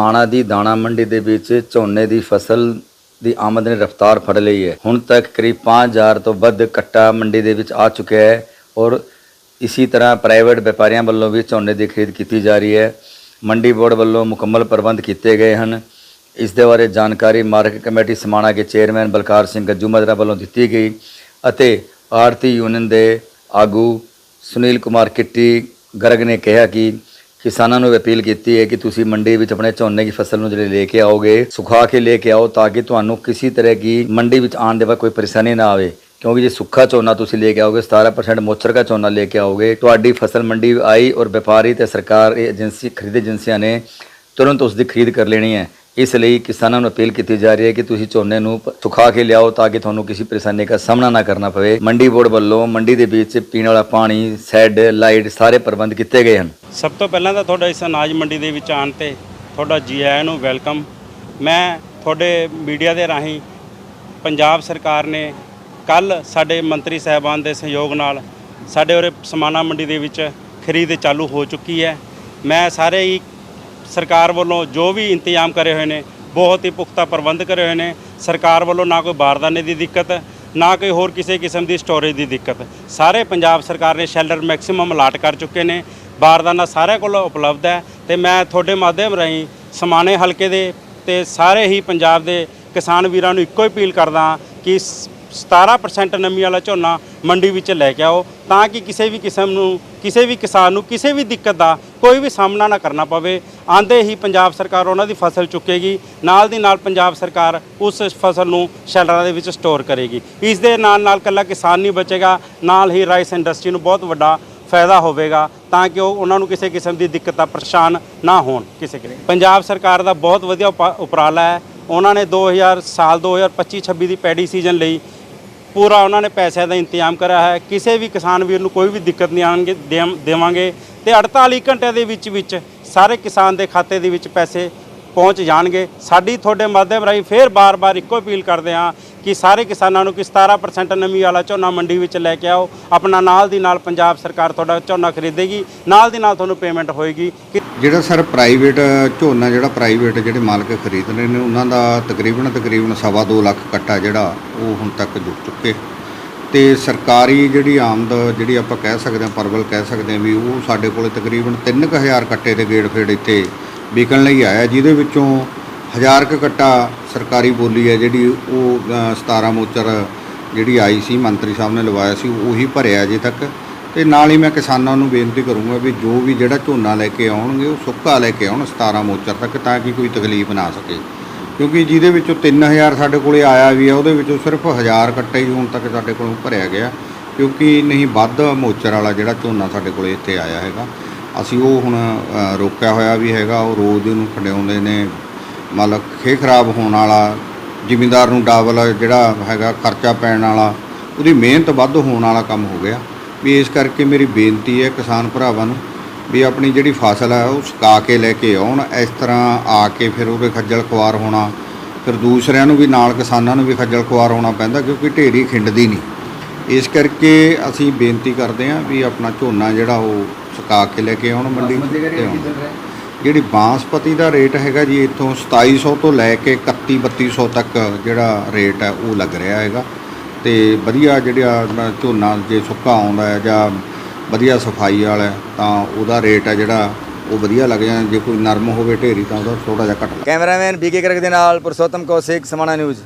ਸਮਾਣਾ ਦੀ ਦਾਣਾ ਮੰਡੀ ਦੇ ਵਿੱਚ ਝੋਨੇ ਦੀ ਫਸਲ ਦੀ ਆਮਦ ਨੇ ਰਫ਼ਤਾਰ ਫੜ ਲਈ ਹੈ। ਹੁਣ ਤੱਕ ਕਰੀਬ 5000 ਤੋਂ ਵੱਧ ਕੱਟਾ ਮੰਡੀ ਦੇ ਵਿੱਚ ਆ ਚੁੱਕਿਆ ਹੈ ਔਰ ਇਸੇ ਤਰ੍ਹਾਂ ਪ੍ਰਾਈਵੇਟ ਵਪਾਰੀਆਂ ਵੱਲੋਂ ਵੀ ਝੋਨੇ ਦੀ ਖਰੀਦ ਕੀਤੀ ਜਾ ਰਹੀ ਹੈ। ਮੰਡੀ ਬੋਰਡ ਵੱਲੋਂ ਮੁਕੰਮਲ ਪ੍ਰਬੰਧ ਕੀਤੇ ਗਏ ਹਨ। ਇਸ ਦੇ ਬਾਰੇ ਜਾਣਕਾਰੀ ਮਾਰਕੀਟ ਕਮੇਟੀ ਸਮਾਣਾ ਦੇ ਚੇਅਰਮੈਨ ਬਲਕਾਰ ਸਿੰਘ ਗੱਜੂ ਮਜਰਾ ਵੱਲੋਂ ਦਿੱਤੀ ਗਈ ਅਤੇ ਆੜਤੀ ਯੂਨੀਅਨ ਦੇ ਆਗੂ ਸੁਨੀਲ ਕੁਮਾਰ ਕਿੱਟੀ ਗਰਗ ਨੇ ਕਿਹਾ ਕਿ ਕਿਸਾਨਾਂ ਨੂੰ ਅਪੀਲ ਕੀਤੀ ਹੈ ਕਿ ਤੁਸੀਂ ਮੰਡੀ ਵਿੱਚ ਆਪਣੇ ਝੋਨੇ ਦੀ ਫਸਲ ਨੂੰ ਜਿਹੜੇ ਲੈ ਕੇ ਆਓਗੇ ਸੁਖਾ ਕੇ ਲੈ ਕੇ ਆਓ ਤਾਂ ਕਿ ਤੁਹਾਨੂੰ ਕਿਸੇ ਤਰ੍ਹਾਂ ਦੀ ਮੰਡੀ ਵਿੱਚ ਆਉਣ ਦੇ ਬਾਅਦ ਕੋਈ ਪਰੇਸ਼ਾਨੀ ਨਾ ਆਵੇ। ਕਿਉਂਕਿ ਜੇ ਸੁੱਖਾ ਝੋਨਾ ਤੁਸੀਂ ਲੈ ਕੇ ਆਓਗੇ 17% ਮੋਚਰ ਦਾ ਝੋਨਾ ਲੈ ਕੇ ਆਓਗੇ, ਤੁਹਾਡੀ ਫਸਲ ਮੰਡੀ ਆਈ ਔਰ ਵਪਾਰੀ ਤੇ ਸਰਕਾਰ, ਇਹ ਏਜੰਸੀ, ਖਰੀਦ ਏਜੰਸੀਆਂ ਨੇ ਤੁਰੰਤ ਉਸ ਦੀ ਖਰੀਦ ਕਰ ਲੈਣੀ ਹੈ। ਇਸ ਲਈ ਕਿਸਾਨਾਂ ਨੂੰ ਅਪੀਲ ਕੀਤੀ ਜਾ ਰਹੀ ਹੈ ਕਿ ਤੁਸੀਂ ਝੋਨੇ ਨੂੰ ਪ- ਸੁਖਾ ਕੇ ਲਿਆਓ ਤਾਂ ਕਿ ਤੁਹਾਨੂੰ ਕਿਸੇ ਪਰੇਸ਼ਾਨੀ ਦਾ ਸਾਹਮਣਾ ਨਾ ਕਰਨਾ ਪਵੇ। ਮੰਡੀ ਬੋਰਡ ਵੱਲੋਂ ਮੰਡੀ ਦੇ ਵਿੱਚ ਪੀਣ ਵਾਲਾ ਪਾਣੀ, ਸੈੱਡ, ਲਾਈਟ ਸਾਰੇ ਪ੍ਰਬੰਧ ਕੀਤੇ ਗਏ ਹਨ। ਸਭ ਤੋਂ ਪਹਿਲਾਂ ਤਾਂ ਤੁਹਾਡਾ ਇਸ ਅਨਾਜ ਮੰਡੀ ਦੇ ਵਿੱਚ ਆਉਣ ਤੇ ਤੁਹਾਡਾ ਜੀ ਆਇਆਂ ਨੂੰ ਵੈਲਕਮ। ਮੈਂ ਤੁਹਾਡੇ ਮੀਡੀਆ ਦੇ ਰਾਹੀਂ ਪੰਜਾਬ ਸਰਕਾਰ ਨੇ ਕੱਲ ਸਾਡੇ ਮੰਤਰੀ ਸਾਹਿਬਾਨ ਦੇ ਸਹਿਯੋਗ ਨਾਲ ਸਾਡੇ ਉਰੇ ਸਮਾਨਾ ਮੰਡੀ ਦੇ ਵਿੱਚ ਖਰੀਦ ਚਾਲੂ ਹੋ ਚੁੱਕੀ ਹੈ। ਮੈਂ ਸਾਰੇ ਹੀ ਸਰਕਾਰ ਵੱਲੋਂ ਜੋ ਵੀ ਇੰਤਜ਼ਾਮ ਕਰੇ ਹੋਏ ਨੇ, ਬਹੁਤ ਹੀ ਪੁਖਤਾ ਪ੍ਰਬੰਧ ਕਰੇ ਹੋਏ ਨੇ। ਸਰਕਾਰ ਵੱਲੋਂ ਨਾ ਕੋਈ ਬਾਰਦਾਨੇ ਦੀ ਦਿੱਕਤ, ਨਾ ਕੋਈ ਹੋਰ ਕਿਸੇ ਕਿਸਮ ਦੀ ਸਟੋਰੇਜ ਦੀ ਦਿੱਕਤ। ਸਾਰੇ ਪੰਜਾਬ ਸਰਕਾਰ ਨੇ ਸ਼ੈਲਰ ਮੈਕਸਿਮਮ ਅਲਾਟ ਕਰ ਚੁੱਕੇ ਨੇ। ਬਾਰਦਾਨਾ ਸਾਰਿਆਂ ਕੋਲ ਉਪਲਬਧ ਹੈ ਤੇ ਮੈਂ ਤੁਹਾਡੇ ਮਾਧਿਅਮ ਰਾਹੀਂ ਸਮਾਣੇ ਹਲਕੇ ਦੇ ਤੇ ਸਾਰੇ ਹੀ ਪੰਜਾਬ ਦੇ ਕਿਸਾਨ ਵੀਰਾਂ ਨੂੰ ਇੱਕੋ ਹੀ ਅਪੀਲ ਕਰਦਾ ਕਿ ਸ- 17% ਨਮੀ ਵਾਲਾ ਝੋਨਾ ਮੰਡੀ ਵਿੱਚ ਲੈ ਕੇ ਆਓ ਤਾਂ ਕਿ ਕਿਸੇ ਵੀ ਕਿਸਮ ਨੂੰ, ਕਿਸੇ ਵੀ ਕਿਸਾਨ ਨੂੰ, ਕਿਸੇ ਵੀ ਦਿੱਕਤ ਦਾ ਕੋਈ ਵੀ ਸਾਹਮਣਾ ਨਾ ਕਰਨਾ ਪਵੇ। ਆਂਦੇ ਹੀ ਪੰਜਾਬ ਸਰਕਾਰ ਉਹਨਾਂ ਦੀ ਫਸਲ ਚੁੱਕੇਗੀ, ਨਾਲ ਦੀ ਨਾਲ ਪੰਜਾਬ ਸਰਕਾਰ ਉਸ ਫਸਲ ਨੂੰ ਸ਼ੈਲਰਾਂ ਦੇ ਵਿੱਚ ਸਟੋਰ ਕਰੇਗੀ। ਇਸ ਦੇ ਨਾਲ ਨਾਲ ਕੱਲਾ ਕਿਸਾਨ ਨਹੀਂ ਬਚੇਗਾ, ਨਾਲ ਹੀ ਰਾਈਸ ਇੰਡਸਟਰੀ ਨੂੰ ਬਹੁਤ ਵੱਡਾ ਫਾਇਦਾ ਹੋਵੇਗਾ ਤਾਂ ਕਿ ਉਹ ਉਹਨਾਂ ਨੂੰ ਕਿਸੇ ਕਿਸਮ ਦੀ ਦਿੱਕਤ ਦਾ ਪਰੇਸ਼ਾਨ ਨਾ ਹੋਣ ਕਿਸੇ ਕਿਸਮ ਪੰਜਾਬ ਸਰਕਾਰ ਦਾ ਬਹੁਤ ਵਧੀਆ ਉਪਾ- ਉਪਰਾਲਾ ਹੈ। ਉਹਨਾਂ ਨੇ 2000 ਸਾਲ 2025-26 ਦੀ ਪੈਡੀ ਸੀਜ਼ਨ ਲਈ ਪੂਰਾ ਉਹਨਾਂ ਨੇ ਪੈਸਿਆਂ ਦਾ ਇੰਤਜ਼ਾਮ ਕਰਿਆ ਹੈ। ਕਿਸੇ ਵੀ ਕਿਸਾਨ ਵੀਰ ਨੂੰ ਕੋਈ ਵੀ ਦਿੱਕਤ ਨਹੀਂ ਆਣਗੇ ਦੇਵਾਂਗੇ। ਤੇ 48 ਘੰਟਿਆਂ ਦੇ ਵਿੱਚ ਵਿੱਚ ਸਾਰੇ ਕਿਸਾਨ ਦੇ ਖਾਤੇ ਦੇ ਵਿੱਚ ਪੈਸੇ ਪਹੁੰਚ ਜਾਣਗੇ। ਸਾਡੀ ਤੁਹਾਡੇ ਮਾਧਿਅਮ ਰਾਹੀਂ ਫੇਰ ਬਾਰ-ਬਾਰ ਇੱਕੋ ਅਪੀਲ ਕਰਦੇ ਹਾਂ ਕਿ ਸਾਰੇ ਕਿਸਾਨਾਂ ਨੂੰ ਕਿ 17% ਨਮੀ ਵਾਲਾ ਝੋਨਾ ਮੰਡੀ ਵਿੱਚ ਲੈ ਕੇ ਆਓ। ਆਪਣਾ ਨਾਲ ਦੀ ਨਾਲ ਪੰਜਾਬ ਸਰਕਾਰ ਤੁਹਾਡਾ ਝੋਨਾ ਖਰੀਦੇਗੀ। ਨਾਲ ਦੀ ਨਾਲ ਤੁਹਾਨੂੰ ਪੇਮੈਂਟ ਹੋਏਗੀ। ਜਿਹੜਾ ਸਰ ਪ੍ਰਾਈਵੇਟ ਝੋਨਾ, ਜਿਹੜਾ ਪ੍ਰਾਈਵੇਟ ਜਿਹੜੇ ਮਾਲਕ ਖਰੀਦ ਰਹੇ ਨੇ, ਉਹਨਾਂ ਦਾ ਤਕਰੀਬਨ ਤਕਰੀਬਨ ਸਵਾ ਦੋ ਲੱਖ ਕੱਟਾ ਜਿਹੜਾ ਉਹ ਹੁਣ ਤੱਕ ਜੁੜ ਚੁੱਕੇ। ਤੇ ਸਰਕਾਰੀ ਜਿਹੜੀ ਆਮਦ ਜਿਹੜੀ ਆਪਾਂ ਕਹਿ ਸਕਦੇ ਹਾਂ, ਪਰਵਲ ਕਹਿ ਸਕਦੇ ਹਾਂ ਵੀ ਉਹ ਸਾਡੇ ਕੋਲੇ ਤਕਰੀਬਨ 3000 ਕੱਟੇ ਦੇ ਗੇੜ ਫੇੜ ਇੱਥੇ ਵਿਕਣ ਲਈ ਆਇਆ। ਜਿਹਦੇ ਵਿੱਚੋਂ ਹਜ਼ਾਰ ਕੁ ਕੱਟਾ ਸਰਕਾਰੀ ਬੋਲੀ ਹੈ ਜਿਹੜੀ ਉਹ ਅ, 17 ਮੋਚਰ ਜਿਹੜੀ ਆਈ ਸੀ ਮੰਤਰੀ ਸਾਹਿਬ ਨੇ ਲਵਾਇਆ ਸੀ ਉਹੀ ਭਰਿਆ ਅਜੇ ਤੱਕ। ਤੇ ਨਾਲ ਹੀ ਮੈਂ ਕਿਸਾਨਾਂ ਨੂੰ ਬੇਨਤੀ ਕਰੂੰਗਾ ਵੀ ਜੋ ਵੀ ਜਿਹੜਾ ਝੋਨਾ ਲੈ ਕੇ ਆਉਣਗੇ ਉਹ ਸੁੱਕਾ ਲੈ ਕੇ ਆਉਣ 17 ਮੋਚਰ ਤੱਕ ਤਾਂ ਕਿ ਕੋਈ ਤਕਲੀਫ ਨਾ ਆ ਸਕੇ। ਕਿਉਂਕਿ ਜਿਹਦੇ ਵਿੱਚੋਂ 3000 ਸਾਡੇ ਕੋਲੇ ਆਇਆ ਵੀ ਆ ਉਹਦੇ ਵਿੱਚੋਂ ਸਿਰਫ 1000 ਕੱਟਾ ਹੀ ਹੁਣ ਤੱਕ ਸਾਡੇ ਕੋਲੋਂ ਭਰਿਆ ਗਿਆ। ਕਿਉਂਕਿ ਨਹੀਂ ਵੱਧ ਮੋਚਰ ਵਾਲਾ ਜਿਹੜਾ ਝੋਨਾ ਸਾਡੇ ਕੋਲੇ ਇੱਥੇ ਆਇਆ ਹੈਗਾ। ਅਸੀਂ ਉਹ ਹੁਣ ਰੋਕਿਆ ਹੋਇਆ ਵੀ ਹੈਗਾ ਉਹ ਰੋਜ਼ ਉਹਨੂੰ ਖੰਡਿਆਉਂਦੇ ਨੇ ਮਤਲਬ ਖੇ ਖਰਾਬ ਹੋਣ ਵਾਲਾ ਜ਼ਿਮੀਂਦਾਰ ਨੂੰ ਡਬਲ ਜਿਹੜਾ ਹੈਗਾ ਖਰਚਾ ਪੈਣ ਵਾਲਾ ਉਹਦੀ ਮਿਹਨਤ ਵੱਧ ਹੋਣ ਵਾਲਾ ਕੰਮ ਹੋ ਗਿਆ। ਵੀ ਇਸ ਕਰਕੇ ਮੇਰੀ ਬੇਨਤੀ ਹੈ ਕਿਸਾਨ ਭਰਾਵਾਂ ਨੂੰ ਵੀ ਆਪਣੀ ਜਿਹੜੀ ਫਸਲ ਹੈ ਉਹ ਸੁਕਾ ਕੇ ਲੈ ਕੇ ਆਉਣ ਇਸ ਤਰ੍ਹਾਂ ਆ ਕੇ ਫਿਰ ਉਹਦੇ ਖੱਜਲ ਖੁਆਰ ਹੋਣਾ। ਫਿਰ ਦੂਸਰਿਆਂ ਨੂੰ ਵੀ ਨਾਲ ਕਿਸਾਨਾਂ ਨੂੰ ਵੀ ਖੱਜਲ ਖੁਆਰ ਹੋਣਾ ਪੈਂਦਾ ਕਿਉਂਕਿ ਢੇਰੀ ਖਿੰਡਦੀ ਨਹੀਂ। ਇਸ ਕਰਕੇ ਅਸੀਂ ਬੇਨਤੀ ਕਰਦੇ ਹਾਂ ਵੀ ਆਪਣਾ ਝੋਨਾ ਜਿਹੜਾ ਉਹ ਸੁਕਾ ਕੇ ਲੈ ਕੇ ਆਉਣ ਮੰਡੀ ਤੇ ਆਉਣ। ਜਿਹੜੀ ਬਾਂਸਪਤੀ ਦਾ ਰੇਟ ਹੈਗਾ ਜੀ, ਇੱਥੋਂ 2700 ਤੋਂ ਲੈ ਕੇ 31 3200 ਤੱਕ ਜਿਹੜਾ ਰੇਟ ਹੈ, ਉਹ ਲੱਗ ਰਿਹਾ ਹੈਗਾ। ਤੇ ਵਧੀਆ ਜਿਹੜਾ ਆਪਣਾ ਝੋਨਾ ਜੇ ਸੁੱਕਾ ਆਉਂਦਾ ਹੈ ਜਾਂ ਵਧੀਆ ਸਫ਼ਾਈ ਵਾਲਾ ਤਾਂ ਉਹਦਾ ਰੇਟ ਹੈ ਜਿਹੜਾ, ਉਹ ਵਧੀਆ ਲੱਗ ਜਾਂਦਾ ਜੇ ਕੋਈ ਨਰਮ ਹੋਵੇ ਢੇਰੀ, ਤਾਂ ਉਹਦਾ ਥੋੜਾ ਜਿਹਾ ਘੱਟ। ਕੈਮਰਾਮੈਨ ਬੀਕੇ ਗਰਗ ਦੇ ਨਾਲ ਪੁਰਸ਼ੋਤਮ ਕੌਸ਼ਿਕ, ਸਮਾਣਾ ਨਿਊਜ਼।